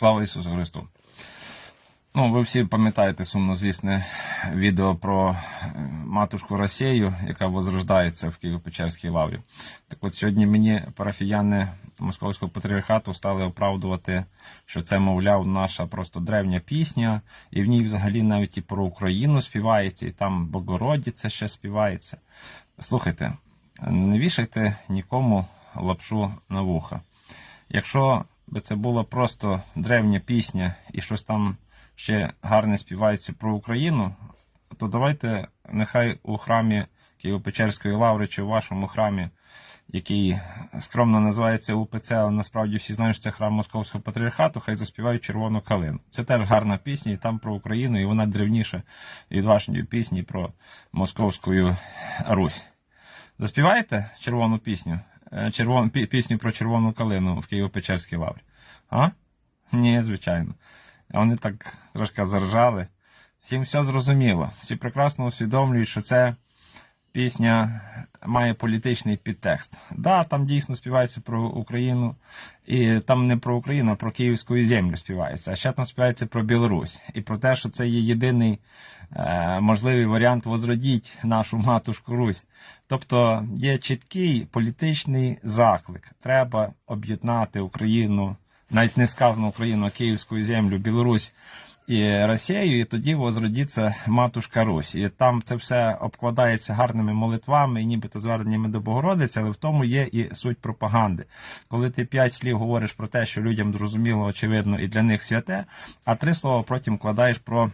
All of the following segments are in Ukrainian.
Слава Ісусу Христу! Ну, ви всі пам'ятаєте сумнозвісне відео про е, матушку Росію, яка возрождається в Києво-Печерській лаврі. Так от сьогодні мені парафіяни Московського патріархату стали оправдувати, що це, мовляв, наша просто древня пісня, і в ній взагалі навіть і про Україну співається, і там Богородиця ще співається. Слухайте, не вішайте нікому лапшу на вуха. Якщо би це була просто древня пісня і щось там ще гарне співається про Україну, то давайте нехай у храмі Києво-Печерської лаври чи у вашому храмі, який скромно називається УПЦ, але насправді всі знають, що це храм Московського патріархату, хай заспівають червону калину. Це теж гарна пісня, і там про Україну, і вона древніша від вашої пісні про Московську Русь. Заспіваєте червону пісню? Е, Червон, пісню про червону калину в Києво-Печерській лаврі? А? Ні, звичайно. Вони так трошки заржали. Всім все зрозуміло. Всі прекрасно усвідомлюють, що це пісня має політичний підтекст. Да, там дійсно співається про Україну, і там не про Україну, а про Київську землю співається. А ще там співається про Білорусь. І про те, що це є єдиний е, можливий варіант возродіть нашу матушку Русь. Тобто є чіткий політичний заклик. Треба об'єднати Україну, навіть не сказано Україну, а Київську землю, Білорусь і Росію, і тоді возродиться матушка Русь. І там це все обкладається гарними молитвами і нібито зверненнями до Богородиці, але в тому є і суть пропаганди. Коли ти п'ять слів говориш про те, що людям зрозуміло, очевидно, і для них святе, а три слова потім кладаєш про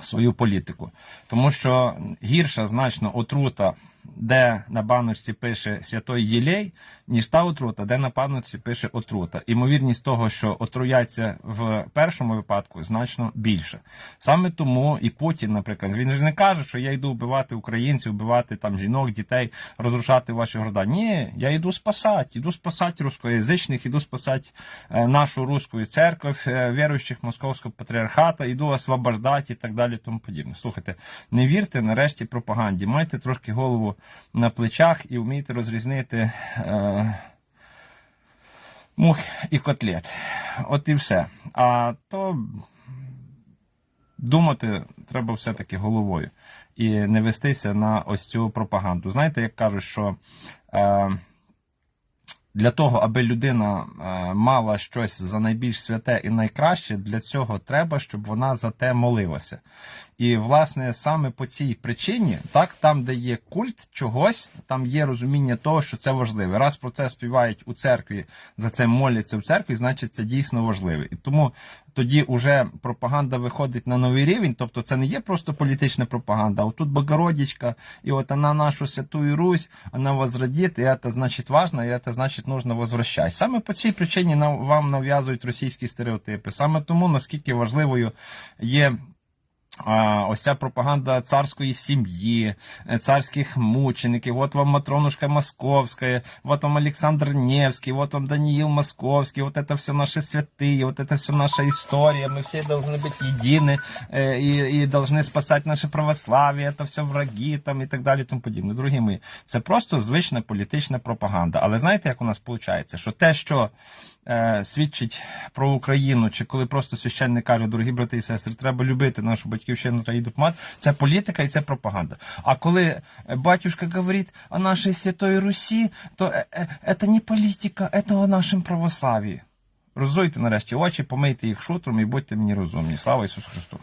свою політику. Тому що гірша значно отрута, де на баночці пише святой Єлей, ніж та отрута, де на баночці пише отрута. Імовірність того, що отруяться в першому випадку, значно більше. Саме тому і Путін, наприклад, він ж не каже, що я йду вбивати українців, вбивати там жінок, дітей, розрушати ваші города. Ні, я йду спасати, йду спасати рускоязичних, йду спасати е, нашу русскую церковь, е, віруючих московського патріархата, йду освобождати і так далі, тому подібне. Слухайте, не вірте нарешті пропаганді, майте трошки голову на плечах і вмієте розрізнити. Е, Мух і котлет. От і все. А то думати треба все-таки головою і не вестися на ось цю пропаганду. Знаєте, як кажуть, що е, для того, аби людина е, мала щось за найбільш святе і найкраще, для цього треба, щоб вона за те молилася. І, власне, саме по цій причині, так, там, де є культ чогось, там є розуміння того, що це важливе. Раз про це співають у церкві, за це моляться в церкві, значить це дійсно важливе. І тому тоді вже пропаганда виходить на новий рівень, тобто це не є просто політична пропаганда, а отут Богородічка, і от вона нашу святую Русь, вона возродить, і це значить важно, і це значить нужно возвращать. Саме по цій причині вам нав'язують російські стереотипи. Саме тому, наскільки важливою є ось ця пропаганда царської сім'ї, е, царських мучеників. От вам Матронушка Московська, от вам Олександр Невський, от вам Даниил Московський, от это все наши святые, вот это все наша история, мы все должны быть едины э, и, и должны спасать наше православие, это все враги там і так далі, тому подібне. Дорогі мої, це просто звична політична пропаганда. Але знаєте, як у нас виходить? Що те, що е, свідчить про Україну, чи коли просто священник каже, дорогі брати і сестри, треба любити нашу батьківщину та її допомагати, це політика і це пропаганда. А коли батюшка говорить о нашій святої Русі, то е, е, це не політика, це о нашому православі. Роззуйте нарешті очі, помийте їх шутром і будьте мені розумні. Слава Ісусу Христу!